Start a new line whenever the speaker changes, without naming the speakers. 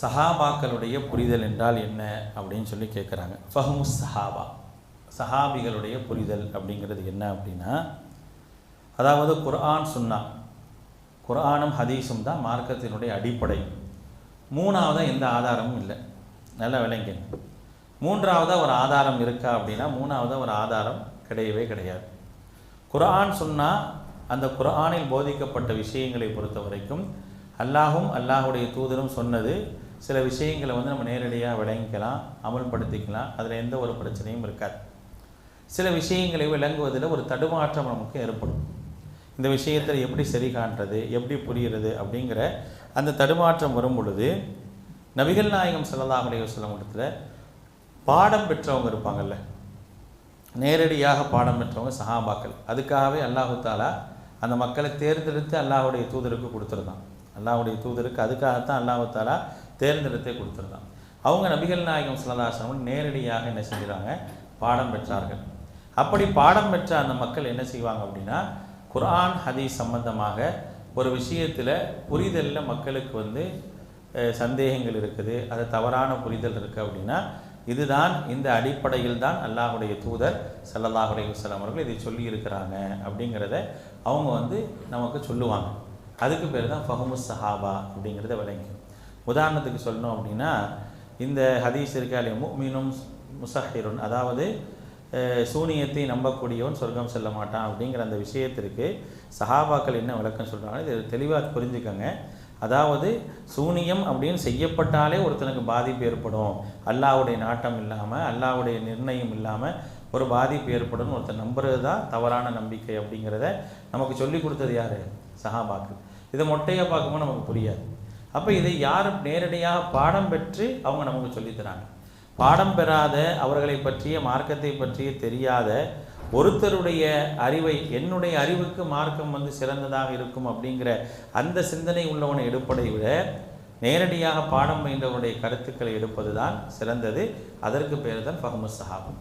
சஹாபாக்களுடைய புரிதல் என்றால் என்ன அப்படின்னு சொல்லி கேட்குறாங்க ஃபஹமு சஹாபா. சஹாபிகளுடைய புரிதல் அப்படிங்கிறது என்ன அப்படின்னா அதாவது குர்ஆன் சுன்னா. குர்ஆனும் ஹதீஸும் தான் மார்க்கத்தினுடைய அடிப்படை. மூணாவதாக எந்த ஆதாரமும் இல்லை. நல்லா விளங்க. மூன்றாவதாக ஒரு ஆதாரம் இருக்கா அப்படின்னா மூணாவதாக ஒரு ஆதாரம் கிடையவே கிடையாது. குர்ஆன் சொன்னால் அந்த குர்ஆனில் போதிக்கப்பட்ட விஷயங்களை பொறுத்த வரைக்கும் அல்லாஹும் அல்லாஹுடைய தூதரும் சொன்னது. சில விஷயங்களை வந்து நம்ம நேரடியாக விளங்கிக்கலாம் அமல்படுத்திக்கலாம். அதில் எந்த ஒரு பிரச்சனையும் இருக்காது. சில விஷயங்களை விளங்குவதில் ஒரு தடுமாற்றம் நமக்கு ஏற்படும். இந்த விஷயத்தில் எப்படி சரி காண்றது எப்படி புரிகிறது அப்படிங்கிற அந்த தடுமாற்றம் வரும் பொழுது நபிகள் நாயகம் ஸல்லல்லாஹு அலைஹி இடத்துல பாடம் பெற்றவங்க இருப்பாங்கல்ல. நேரடியாக பாடம் பெற்றவங்க சஹாபாக்கள். அதுக்காகவே அல்லாஹு தாலா அந்த மக்களை தேர்ந்தெடுத்து அல்லாஹுடைய தூதருக்கு கொடுத்துருந்தான் அல்லாஹுடைய தூதருக்கு அதுக்காகத்தான் அல்லாஹு தேர்ந்தெடுத்தே கொடுத்துருந்தான் அவங்க நபிகள் நாயகம் ஸல்லல்லாஹு நேரடியாக என்ன செஞ்சுறாங்க பாடம் பெற்றார்கள். அப்படி பாடம் பெற்ற அந்த மக்கள் என்ன செய்வாங்க அப்படின்னா குர்ஆன் ஹதீஸ் சம்பந்தமாக ஒரு விஷயத்தில் புரிதலில் மக்களுக்கு வந்து சந்தேகங்கள் இருக்குது அது தவறான புரிதல் இருக்குது அப்படின்னா இதுதான் இந்த அடிப்படையில் தான் அல்லாஹுடைய தூதர் சல்லல்லாஹுடைய அலைஹி அவர்கள் இதை சொல்லியிருக்கிறாங்க அப்படிங்கிறத அவங்க வந்து நமக்கு சொல்லுவாங்க. அதுக்கு பேர் தான் ஃபஹமுஸ் சஹாபா அப்படிங்கிறத விளங்கி உதாரணத்துக்கு சொல்லணும் அப்படின்னா இந்த ஹதீஸ் இருக்காலே மீனும் முசஹிருன் அதாவது சூனியத்தை நம்பக்கூடியவன் சொர்க்கம் செல்ல மாட்டான் அப்படிங்கிற அந்த விஷயத்திற்கு சஹாபாக்கள் என்ன விளக்கம் சொல்கிறாங்க இது தெளிவாக புரிஞ்சுக்கோங்க. அதாவது சூனியம் அப்படின்னு செய்யப்பட்டாலே ஒருத்தனுக்கு பாதிப்பு ஏற்படும். அல்லாஹ்வுடைய நாட்டம் இல்லாமல் அல்லாவுடைய நிர்ணயம் இல்லாமல் ஒரு பாதிப்பு ஏற்படும் ஒருத்தர் நம்புறது தான் தவறான நம்பிக்கை அப்படிங்கிறத நமக்கு சொல்லி கொடுத்தது யார்? சஹாபாக்கள் இதை மொட்டையாக பார்க்கும்போது நமக்கு புரியாது. அப்போ இதை யார் நேரடியாக பாடம் பெற்று அவங்க நமக்கு சொல்லித்தராங்க? பாடம் பெறாத அவர்களை பற்றிய மார்க்கத்தை பற்றிய தெரியாத ஒருத்தருடைய அறிவை என்னுடைய அறிவுக்கு மார்க்கம் வந்து சிறந்ததாக இருக்கும் அப்படிங்கிற அந்த சிந்தனை உள்ளவனை எடுப்பதை விட நேரடியாக பாடம் பயின்றவனுடைய கருத்துக்களை எடுப்பது தான் சிறந்தது. அதற்கு பேர் தான் ஃபஹமுஸ் சஹாபம்